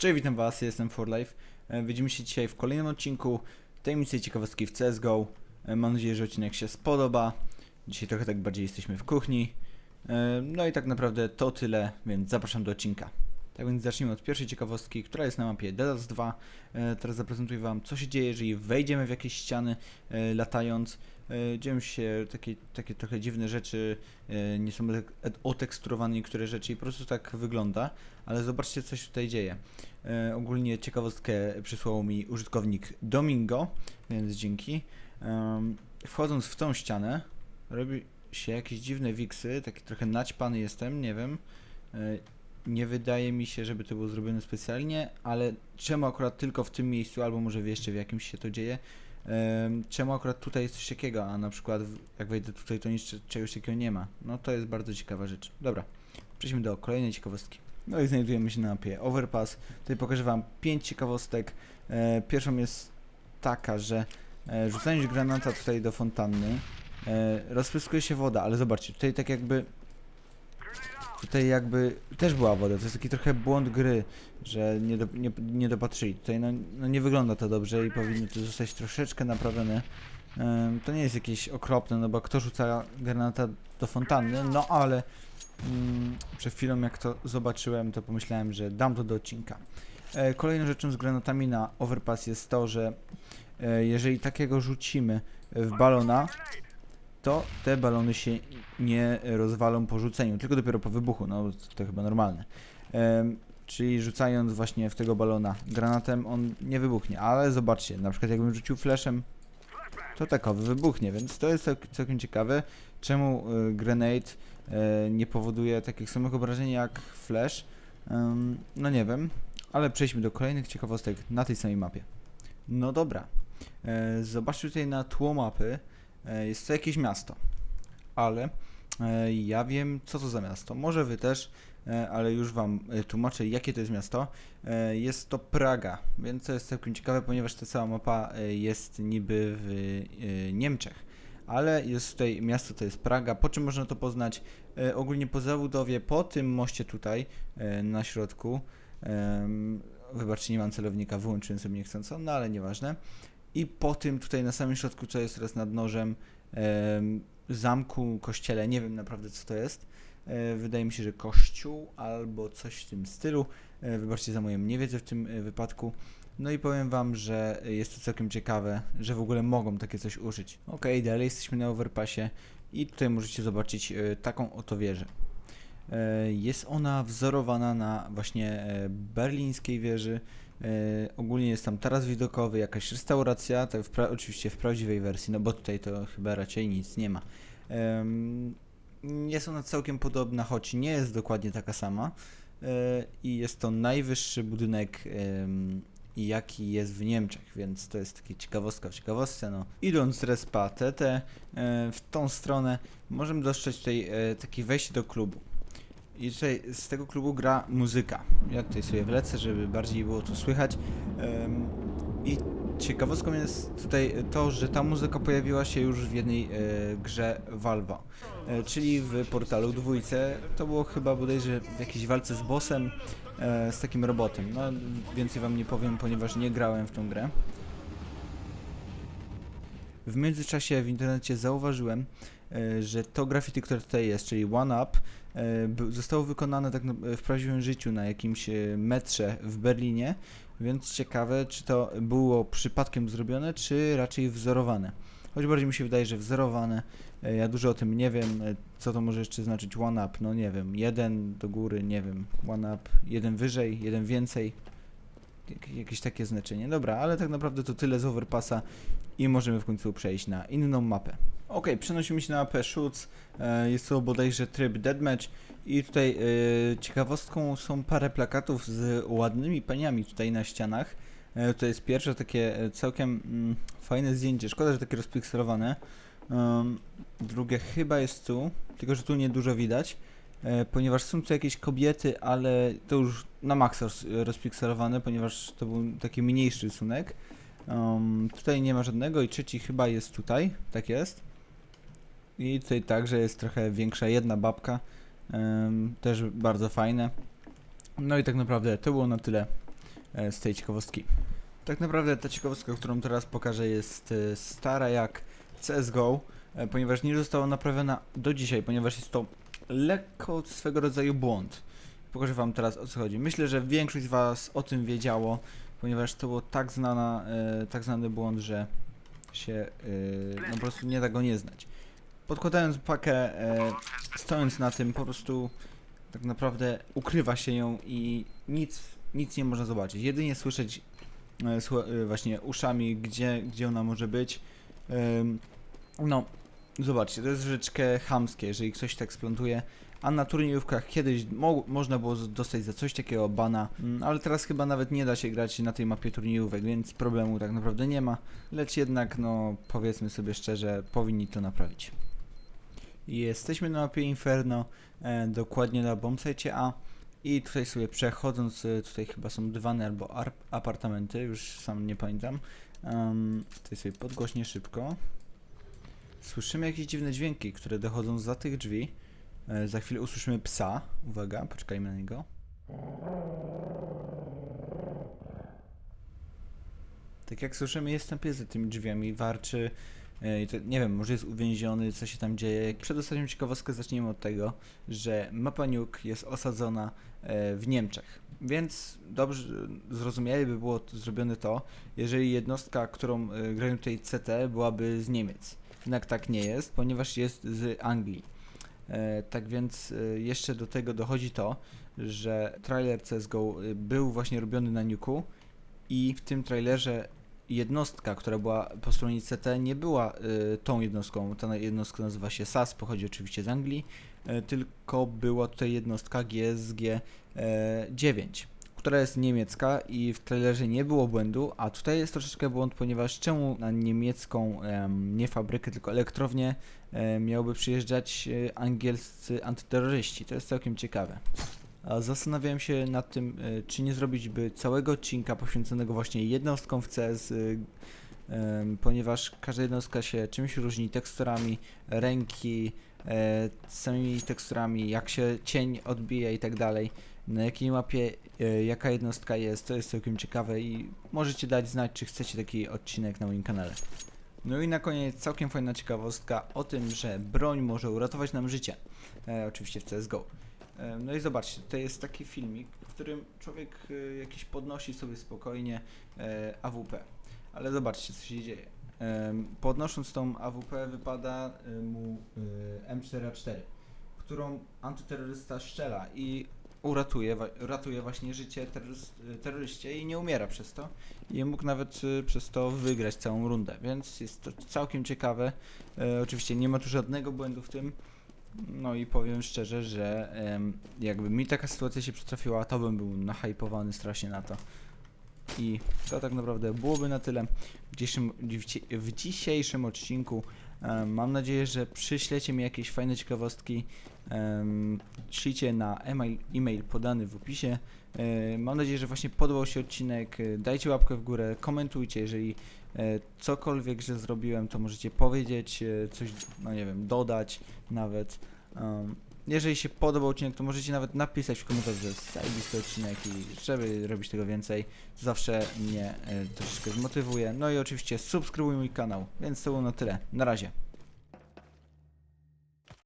Cześć, witam was, jestem For Life. E, Widzimy się dzisiaj w kolejnym odcinku tajemnicy ciekawostki w CSGO. E, Mam nadzieję, że odcinek się spodoba. Dzisiaj trochę tak bardziej jesteśmy w kuchni. E, No i tak naprawdę to tyle, więc zapraszam do odcinka. Tak więc zacznijmy od pierwszej ciekawostki, która jest na mapie Dedas 2. E, Teraz zaprezentuję wam, co się dzieje, jeżeli wejdziemy w jakieś ściany e, latając. E, Dzieją się takie, takie trochę dziwne rzeczy, nie są tak oteksturowane niektóre rzeczy i po prostu tak wygląda. Ale zobaczcie, co się tutaj dzieje. Ogólnie ciekawostkę przysłał mi użytkownik Domingo, więc dzięki. Wchodząc w tą ścianę, robi się jakieś dziwne wiksy, taki trochę naćpany jestem, nie wiem. Nie wydaje mi się, żeby to było zrobione specjalnie, ale czemu akurat tylko w tym miejscu, albo może jeszcze w jakimś się to dzieje, em, czemu akurat tutaj jest coś takiego, a na przykład jak wejdę tutaj, to nic czegoś takiego nie ma. No to jest bardzo ciekawa rzecz. Dobra, przejdźmy do kolejnej ciekawostki. No i znajdujemy się na mapie Overpass. Tutaj pokażę Wam 5 ciekawostek. E, pierwszą jest taka, że e, rzucając granata tutaj do fontanny, e, rozpryskuje się woda, ale zobaczcie, tutaj tak jakby tutaj jakby też była woda, to jest taki trochę błąd gry, że nie, do, nie, nie dopatrzyli. Tutaj no, no nie wygląda to dobrze i powinno to zostać troszeczkę naprawione. To nie jest jakieś okropne, no bo kto rzuca granata do fontanny, no ale mm, przed chwilą jak to zobaczyłem, to pomyślałem, że dam to do odcinka. E, kolejną rzeczą z granatami na overpass jest to, że e, jeżeli takiego rzucimy w balona, to te balony się nie rozwalą po rzuceniu, tylko dopiero po wybuchu, no to chyba normalne. Em, czyli rzucając właśnie w tego balona granatem, on nie wybuchnie, ale zobaczcie, na przykład jakbym rzucił flashem, to takowy wybuchnie, więc to jest całk- całkiem ciekawe, czemu y, grenade e, nie powoduje takich samych obrażeń jak flash. No nie wiem, ale przejdźmy do kolejnych ciekawostek na tej samej mapie. No dobra, e, zobaczcie tutaj na tło mapy, jest to jakieś miasto, ale e, ja wiem co to za miasto, może wy też, e, ale już wam e, tłumaczę jakie to jest miasto. E, jest to Praga, więc to jest całkiem ciekawe, ponieważ ta cała mapa e, jest niby w e, Niemczech ale jest tutaj miasto, to jest Praga. Po czym można to poznać? E, ogólnie po zabudowie, po tym moście tutaj e, na środku. wybaczcie, nie mam celownika, wyłączyłem sobie niechcąco, no ale nieważne. I po tym tutaj na samym środku, co jest teraz nad nożem, em, zamku, kościele, nie wiem naprawdę co to jest. E, wydaje mi się, że kościół albo coś w tym stylu. E, wybaczcie za moją niewiedzę w tym e, wypadku. No i powiem wam, że jest to całkiem ciekawe, że w ogóle mogą takie coś użyć. Ok, dalej jesteśmy na overpassie i tutaj możecie zobaczyć taką oto wieżę. Jest ona wzorowana na właśnie berlińskiej wieży. E, ogólnie jest tam taras widokowy, jakaś restauracja, tak w oczywiście w prawdziwej wersji, no bo tutaj to chyba raczej nic nie ma. Em, jest ona całkiem podobna, choć nie jest dokładnie taka sama. E, I jest to najwyższy budynek jaki jest w Niemczech, więc to jest taka ciekawostka w ciekawostce. No. Idąc respa TT e, w tą stronę, możemy dostrzec tutaj e, takie wejście do klubu. I tutaj z tego klubu gra muzyka. Ja tutaj sobie wlecę, żeby bardziej było to słychać. I ciekawostką jest tutaj to, że ta muzyka pojawiła się już w jednej e, grze Valve'a. E, czyli w portalu dwójce. To było chyba bodajże w jakiejś walce z bossem e, z takim robotem. No, więcej wam nie powiem, ponieważ nie grałem w tą grę. W międzyczasie w internecie zauważyłem, że to graffiti, które tutaj jest, czyli One Up, e, zostało wykonane tak w prawdziwym życiu na jakimś e, metrze w Berlinie, więc ciekawe, czy to było przypadkiem zrobione, czy raczej wzorowane. Choć bardziej mi się wydaje, że wzorowane. E, Ja dużo o tym nie wiem, e, co to może jeszcze znaczyć One Up, no nie wiem, jeden do góry, nie wiem, One Up, jeden wyżej, jeden więcej. Jak, jakieś takie znaczenie. Dobra, ale tak naprawdę to tyle z Overpassa i możemy w końcu przejść na inną mapę. Ok, przenosimy się na mapę Shoots. E, jest to bodajże tryb Deathmatch i tutaj e, ciekawostką są parę plakatów z ładnymi paniami tutaj na ścianach. E, to jest pierwsze takie całkiem mm, fajne zdjęcie. Szkoda, że takie rozpikselowane. Drugie chyba jest tu, tylko że tu nie dużo widać, ponieważ są tu jakieś kobiety, ale to już na maksa roz, rozpikselowane, ponieważ to był taki mniejszy rysunek. Tutaj nie ma żadnego i trzeci chyba jest tutaj, tak jest. I tutaj także jest trochę większa jedna babka, też bardzo fajne. No i tak naprawdę to było na tyle. e, z tej ciekawostki. Tak naprawdę ta ciekawostka, którą teraz pokażę jest e, stara jak CSGO, e, ponieważ nie została naprawiona do dzisiaj, ponieważ jest to lekko swego rodzaju błąd. Pokażę wam teraz o co chodzi. Myślę, że większość z was o tym wiedziało, ponieważ to był tak, znana, tak znany błąd, że się no, po prostu nie da go nie znać. Podkładając pakę, e, stojąc na tym, po prostu tak naprawdę ukrywa się ją i nic, nic nie można zobaczyć. Jedynie słyszeć e, e, właśnie uszami, gdzie, gdzie ona może być. Ym, no, zobaczcie, to jest troszeczkę chamskie, jeżeli ktoś tak splątuje. A na turniejówkach kiedyś mo można było dostać za coś takiego bana, mm, ale teraz chyba nawet nie da się grać na tej mapie turniejówek, więc problemu tak naprawdę nie ma. Lecz jednak, no powiedzmy sobie szczerze, powinni to naprawić. Jesteśmy na mapie Inferno, e, dokładnie na bombsite A. I tutaj sobie przechodząc, e, tutaj chyba są dywany albo ar- apartamenty, już sam nie pamiętam. Um, tutaj sobie podgłośnie szybko. Słyszymy jakieś dziwne dźwięki, które dochodzą za tych drzwi. E, za chwilę usłyszymy psa. Uwaga, poczekajmy na niego. Tak jak słyszymy, jest tam pies za tymi drzwiami, warczy. E, i to, nie wiem, może jest uwięziony, co się tam dzieje. Przedostatnią ciekawostkę zaczniemy od tego, że mapa Nuke jest osadzona e, w Niemczech. Więc dobrze zrozumiale by było zrobione to, jeżeli jednostka, którą e, grają tutaj CT, byłaby z Niemiec. Jednak tak nie jest, ponieważ jest z Anglii. Tak więc jeszcze do tego dochodzi to, że trailer CSGO był właśnie robiony na Nuku i w tym trailerze jednostka, która była po stronie CT, nie była y, tą jednostką. Ta jednostka nazywa się SAS, pochodzi oczywiście z Anglii, y, tylko była tutaj jednostka GSG e, 9, która jest niemiecka i w trailerze nie było błędu, a tutaj jest troszeczkę błąd, ponieważ czemu na niemiecką em, nie fabrykę, tylko elektrownię e, miałby przyjeżdżać e, angielscy antyterroryści? To jest całkiem ciekawe. Zastanawiałem się nad tym, e, czy nie zrobić by całego odcinka poświęconego właśnie jednostkom w CS, y, ponieważ każda jednostka się czymś różni, teksturami ręki, e, samymi teksturami, jak się cień odbija i tak dalej. Na jakiej mapie e, jaka jednostka jest, to jest całkiem ciekawe i możecie dać znać, czy chcecie taki odcinek na moim kanale. No i na koniec całkiem fajna ciekawostka o tym, że broń może uratować nam życie. E, oczywiście w CSGO. E, No i zobaczcie, to jest taki filmik, w którym człowiek e, jakiś podnosi sobie spokojnie e, AWP. Ale zobaczcie, co się dzieje. Podnosząc tą AWP wypada mu e, M4A4, którą antyterrorysta strzela i uratuje, ratuje właśnie życie terroryście i nie umiera przez to. I mógł nawet przez to wygrać całą rundę, więc jest to całkiem ciekawe. Oczywiście nie ma tu żadnego błędu w tym. No i powiem szczerze, że jakby mi taka sytuacja się przytrafiła, to bym był nahypowany strasznie na to. I to tak naprawdę byłoby na tyle w dzisiejszym, odcinku. Mam nadzieję, że przyślecie mi jakieś fajne ciekawostki. Szlijcie na e-mail, podany w opisie. Mam nadzieję, że właśnie podobał się odcinek. Dajcie łapkę w górę, komentujcie, jeżeli e, cokolwiek źle zrobiłem, to możecie powiedzieć, e, coś, no nie wiem, dodać nawet. Jeżeli się podobał odcinek, to możecie nawet napisać w komentarzu, że jest zajebisty odcinek i żeby robić tego więcej, zawsze mnie e, troszeczkę zmotywuje. No i oczywiście subskrybuj mój kanał, więc to było na tyle. Na razie.